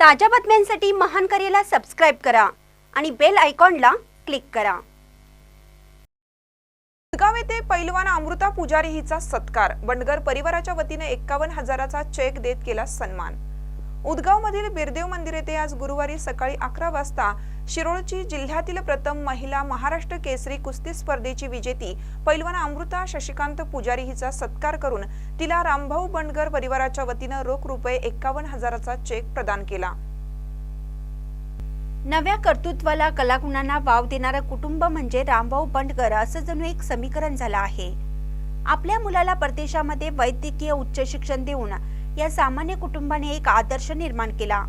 ताज्या बातम्यांसाठी महान करेला सबस्क्राईब करा आणि बेल आयकॉनला क्लिक करा. उदगाव येथे पैलवान अमृता पुजारी हिचा सत्कार. बंडगर परिवाराच्या वतीने एक्कावन्न हजाराचा चेक देत केला सन्मान. उदगाव मधील बिरदेव मंदिर येथे आज गुरुवारी सकाळी अकरा वाजता शिरोळची जिल्ह्यातील प्रथम महिला महाराष्ट्र केसरी कुस्ती स्पर्धेची विजेती पैलवान अमृता शशिकांत पुजारी हिचा सत्कार करून तिला रामभाऊ बंडगर परिवाराच्या वतीनं रोख रुपये एक्कावन्न हजाराचा चेक प्रदान केला. नव्या कर्तृत्वाला कलागुणांना वाव देणारं कुटुंब म्हणजे रामभाऊ बंडगर असं जणू एक समीकरण झालं आहे. आपल्या मुलाला परदेशामध्ये वैद्यकीय उच्च शिक्षण देऊन या सामान्य कुटुंबाने एक आदर्श निर्माण केला.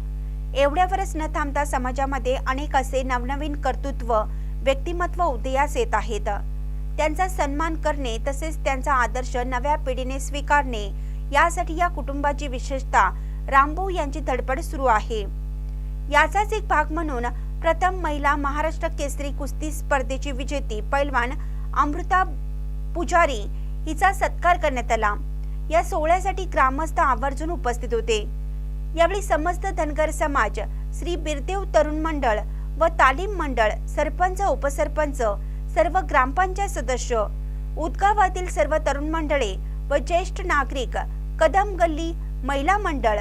एवढ्यावरच न थांबता समाजामध्ये अनेक असे नवनवीन कर्तृत्व व्यक्तिमत्व उदयास येत आहेत. त्यांचा सन्मान करणे तसेच त्यांचा आदर्श नव्या पिढीने स्वीकारणे यासाठी या कुटुंबाची विशेषता रामभाऊ यांची धडपड सुरू आहे. याचाच एक भाग म्हणून प्रथम महिला महाराष्ट्र केसरी कुस्ती स्पर्धेची विजेती पैलवान अमृता पुजारी हिचा सत्कार करण्यात आला. या सोहळ्यासाठी ग्रामस्थ आवर्जून उपस्थित होते. यावेळी समस्त धनगर समाज श्री बिरदेव तरुण मंडळ व तालीम मंडळ सरपंच उपसरपंच सर्व ग्रामपंचायत सदस्य उदगावातील सर्व तरुण मंडळे व ज्येष्ठ नागरिक कदम गल्ली महिला मंडळ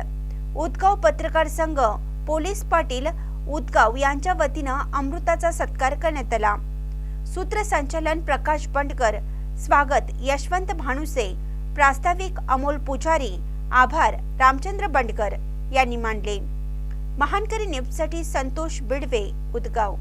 उदगाव पत्रकार संघ पोलीस पाटील उदगाव यांच्या वतीनं अमृताचा सत्कार करण्यात आला. सूत्रसंचालन प्रकाश बंडकर. स्वागत यशवंत भानुसे. प्रास्ताविक अमोल पुजारी आभार रामचंद्र बंडकर यांनी मांडले महानकरी न्यूजसाठी संतोष बिडवे उदगाव.